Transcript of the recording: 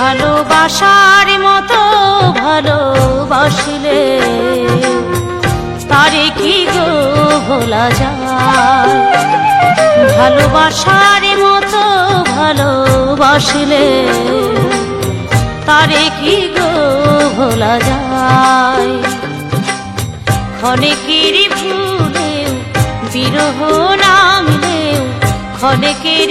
ভালোবাসার মতো ভালোবাসলে। তারে কি গো ভোলা যায়? ভালোবাসার মতো ভালোবাসলে। তারে কি গো ভোলা যায়? ক্ষণেকের ভুলেও বিরহ নামলেও ক্ষণেকের